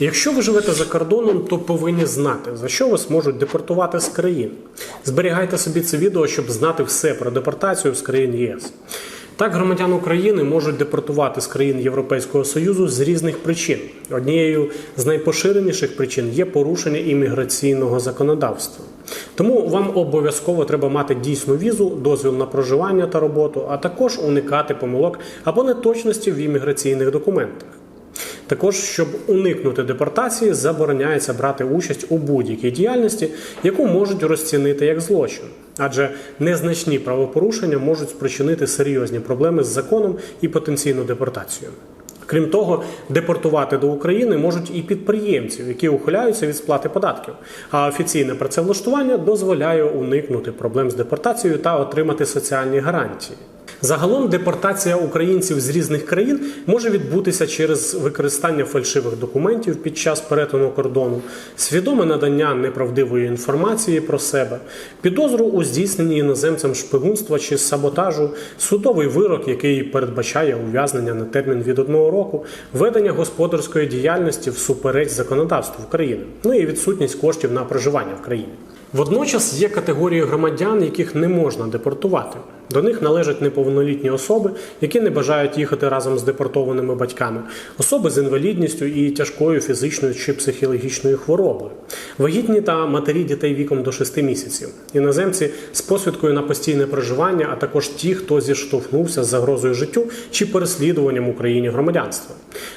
Якщо ви живете за кордоном, то повинні знати, за що вас можуть депортувати з країн. Зберігайте собі це відео, щоб знати все про депортацію з країн ЄС. Так, громадян України можуть депортувати з країн Європейського Союзу з різних причин. Однією з найпоширеніших причин є порушення імміграційного законодавства. Тому вам обов'язково треба мати дійсну візу, дозвіл на проживання та роботу, а також уникати помилок або неточності в імміграційних документах. Також, щоб уникнути депортації, забороняється брати участь у будь-якій діяльності, яку можуть розцінити як злочин, адже незначні правопорушення можуть спричинити серйозні проблеми з законом і потенційну депортацію. Крім того, депортувати до України можуть і підприємців, які ухиляються від сплати податків. А офіційне працевлаштування дозволяє уникнути проблем з депортацією та отримати соціальні гарантії. Загалом депортація українців з різних країн може відбутися через використання фальшивих документів під час перетину кордону, свідоме надання неправдивої інформації про себе, підозру у здійсненні іноземцем шпигунства чи саботажу, судовий вирок, який передбачає ув'язнення на термін від одного року, ведення господарської діяльності всупереч законодавству України, ну і відсутність коштів на проживання в країні. Водночас є категорії громадян, яких не можна депортувати. До них належать неповнолітні особи, які не бажають їхати разом з депортованими батьками, особи з інвалідністю і тяжкою фізичною чи психологічною хворобою, вагітні та матері дітей віком до 6 місяців, іноземці з посвідкою на постійне проживання, а також ті, хто зіштовхнувся з загрозою життю чи переслідуванням Україні громадянства.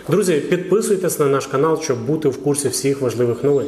Друзі, підписуйтесь на наш канал, щоб бути в курсі всіх важливих новин.